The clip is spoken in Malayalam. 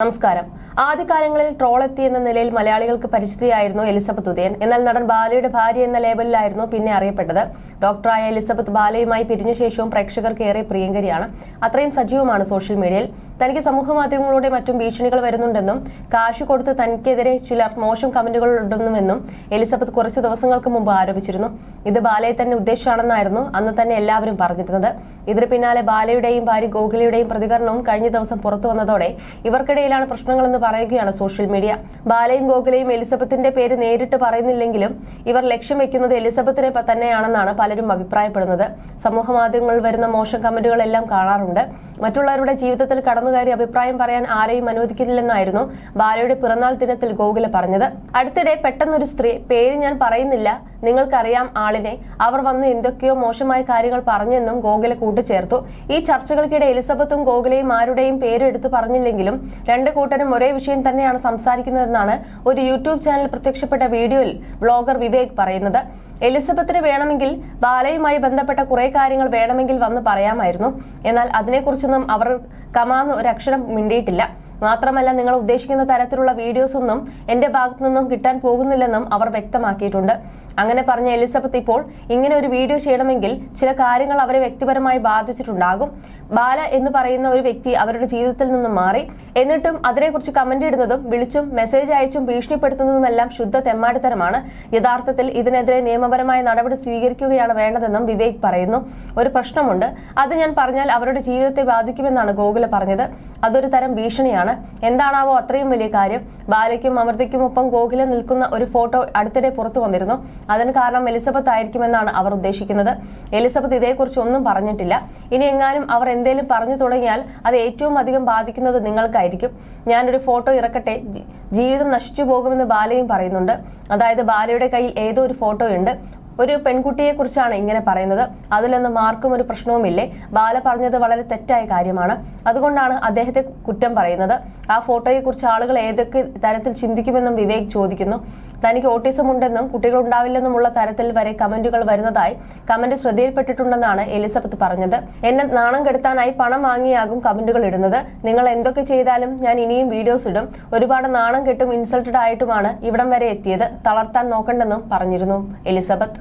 നമസ്കാരം ആദ്യകാലങ്ങളിൽ ട്രോൾ എത്തി എന്ന നിലയിൽ മലയാളികൾക്ക് പരിചിതയായിരുന്നു എലിസബത്ത് ഉദയൻ. എന്നാൽ നടൻ ബാലയുടെ ഭാര്യ എന്ന ലേബലിലായിരുന്നു പിന്നെ അറിയപ്പെട്ടത്. ഡോക്ടറായ എലിസബത്ത് ബാലയുമായി പിരിഞ്ഞ ശേഷവും പ്രേക്ഷകർക്ക് ഏറെ പ്രിയങ്കരിയാണ്. അത്രയും സജീവമാണ് സോഷ്യൽ മീഡിയയിൽ തനിക്ക് സമൂഹ മാധ്യമങ്ങളുടെ മറ്റും ഭീഷണികൾ വരുന്നുണ്ടെന്നും കാശ് കൊടുത്ത് തനിക്കെതിരെ ചില മോശം കമന്റുകൾ ഉണ്ടെന്നുമെന്നും എലിസബത്ത് കുറച്ച് ദിവസങ്ങൾക്ക് മുമ്പ് ആരോപിച്ചിരുന്നു. ഇത് ബാലയെ തന്നെ ഉദ്ദേശിച്ചാണെന്നായിരുന്നു അന്ന് തന്നെ എല്ലാവരും പറഞ്ഞിരുന്നത്. ഇതിന് പിന്നാലെ ബാലയുടെയും ഭാര്യ ഗോകുലയുടെയും പ്രതികരണവും കഴിഞ്ഞ ദിവസം പുറത്തു വന്നതോടെ ഇവർക്കിടയിലാണ് പ്രശ്നങ്ങളെന്ന് പറയുകയാണ് സോഷ്യൽ മീഡിയ. ബാലയും ഗോകുലയും എലിസബത്തിന്റെ പേര് നേരിട്ട് പറയുന്നില്ലെങ്കിലും ഇവർ ലക്ഷ്യം വെക്കുന്നത് എലിസബത്തിനെ തന്നെയാണെന്നാണ് പലരും അഭിപ്രായപ്പെടുന്നത്. സമൂഹ മാധ്യമങ്ങളിൽ വരുന്ന മോശം കമന്റുകളെല്ലാം കാണാറുണ്ട്. മറ്റുള്ളവരുടെ ജീവിതത്തിൽ കടന്നുകയറി അഭിപ്രായം പറയാൻ ആരെയും അനുവദിക്കില്ലെന്നായിരുന്നു ബാലയുടെ പിറന്നാൾ ദിനത്തിൽ ഗോകുല പറഞ്ഞത്. അടുത്തിടെ പെട്ടെന്നൊരു സ്ത്രീ പേര് ഞാൻ പറയുന്നില്ല നിങ്ങൾക്കറിയാം ആളിനെ. അവർ വന്ന് എന്തൊക്കെയോ മോശമായ കാര്യങ്ങൾ പറഞ്ഞെന്നും ഗോകുലെ കൂട്ടിച്ചേർത്തു. ഈ ചർച്ചകൾക്കിടെ എലിസബത്തും ഗോകുലയും ആരുടെയും പേരെടുത്തു പറഞ്ഞില്ലെങ്കിലും രണ്ട് കൂട്ടരും ഒരേ വിഷയം തന്നെയാണ് സംസാരിക്കുന്നതെന്നാണ് ഒരു യൂട്യൂബ് ചാനൽ പ്രത്യക്ഷപ്പെട്ട വീഡിയോയിൽ ബ്ലോഗർ വിവേക് പറയുന്നത്. എലിസബത്തിന് വേണമെങ്കിൽ ബാലയുമായി ബന്ധപ്പെട്ട കുറെ കാര്യങ്ങൾ വേണമെങ്കിൽ വന്ന് പറയാമായിരുന്നു. എന്നാൽ അതിനെക്കുറിച്ചൊന്നും അവർ കമാന്ന് അക്ഷരം മിണ്ടിയിട്ടില്ല. മാത്രമല്ല നിങ്ങൾ ഉദ്ദേശിക്കുന്ന തരത്തിലുള്ള വീഡിയോസ് ഒന്നും എന്റെ ഭാഗത്തു നിന്നും കിട്ടാൻ പോകുന്നില്ലെന്നും അവർ വ്യക്തമാക്കിയിട്ടുണ്ട്. അങ്ങനെ പറഞ്ഞ എലിസബത്ത് ഇപ്പോൾ ഇങ്ങനെ ഒരു വീഡിയോ ചെയ്യണമെങ്കിൽ ചില കാര്യങ്ങൾ അവരെ വ്യക്തിപരമായി ബാധിച്ചിട്ടുണ്ടാകും. ബാല എന്ന് പറയുന്ന ഒരു വ്യക്തി അവരുടെ ജീവിതത്തിൽ നിന്നും മാറി. എന്നിട്ടും അതിനെക്കുറിച്ച് കമന്റ് ഇടുന്നതും വിളിച്ചും മെസ്സേജ് അയച്ചും ഭീഷണിപ്പെടുത്തുന്നതുമെല്ലാം ശുദ്ധ തെമ്മാടിത്തരമാണ്. യഥാർത്ഥത്തിൽ ഇതിനെതിരെ നിയമപരമായ നടപടി സ്വീകരിക്കുകയാണ് വേണ്ടതെന്നും വിവേക് പറയുന്നു. ഒരു പ്രശ്നമുണ്ട്. അത് ഞാൻ പറഞ്ഞാൽ അവരുടെ ജീവിതത്തെ ബാധിക്കുമെന്നാണ് ഗോകുല പറഞ്ഞത്. അതൊരു തരം ഭീഷണിയാണ്. എന്താണാവോ അത്രയും വലിയ കാര്യം. ബാലയ്ക്കും അമൃതയ്ക്കും ഒപ്പം ഗോകുല നിൽക്കുന്ന ഒരു ഫോട്ടോ അടുത്തിടെ പുറത്തു വന്നിരുന്നു. അതിന് കാരണം എലിസബത്ത് ആയിരിക്കുമെന്നാണ് അവർ ഉദ്ദേശിക്കുന്നത്. എലിസബത്ത് ഇതേക്കുറിച്ച് ഒന്നും പറഞ്ഞിട്ടില്ല. ഇനി എങ്ങാനും അവർ എന്തേലും പറഞ്ഞു തുടങ്ങിയാൽ അത് ഏറ്റവും അധികം ബാധിക്കുന്നത് നിങ്ങൾക്കായിരിക്കും. ഞാനൊരു ഫോട്ടോ ഇറക്കട്ടെ. ജീവിതം നശിച്ചു പോകുമെന്ന് ബാലയും പറയുന്നുണ്ട്. അതായത് ബാലയുടെ കയ്യിൽ ഏതോ ഒരു ഫോട്ടോ ഉണ്ട് ഒരു പെൺകുട്ടിയെ കുറിച്ചാണ് ഇങ്ങനെ പറയുന്നത്. അതിലൊന്നും ആർക്കും ഒരു പ്രശ്നവുമില്ലേ? ബാല പറഞ്ഞത് വളരെ തെറ്റായ കാര്യമാണ്. അതുകൊണ്ടാണ് അദ്ദേഹത്തെ കുറ്റം പറയുന്നത്. ആ ഫോട്ടോയെ കുറിച്ച് ആളുകൾ ഏതൊക്കെ തരത്തിൽ ചിന്തിക്കുമെന്നും വിവേക് ചോദിക്കുന്നു. തനിക്ക് ഓട്ടിസം ഉണ്ടെന്നും കുട്ടികൾ ഉണ്ടാവില്ലെന്നുമുള്ള തരത്തിൽ വരെ കമന്റുകൾ വരുന്നതായി കമന്റ് ശ്രദ്ധയിൽപ്പെട്ടിട്ടുണ്ടെന്നാണ് എലിസബത്ത് പറഞ്ഞത്. എന്നെ നാണം കെടുത്താനായി പണം വാങ്ങിയാകും കമന്റുകൾ ഇടുന്നത്. നിങ്ങൾ എന്തൊക്കെ ചെയ്താലും ഞാൻ ഇനിയും വീഡിയോസ് ഇടും. ഒരുപാട് നാണം കെട്ടും ഇൻസൾട്ടഡ് ആയിട്ടുമാണ് ഇവിടം വരെ എത്തിയത്. തളർത്താൻ നോക്കണ്ടെന്നും പറഞ്ഞിരുന്നു എലിസബത്ത്.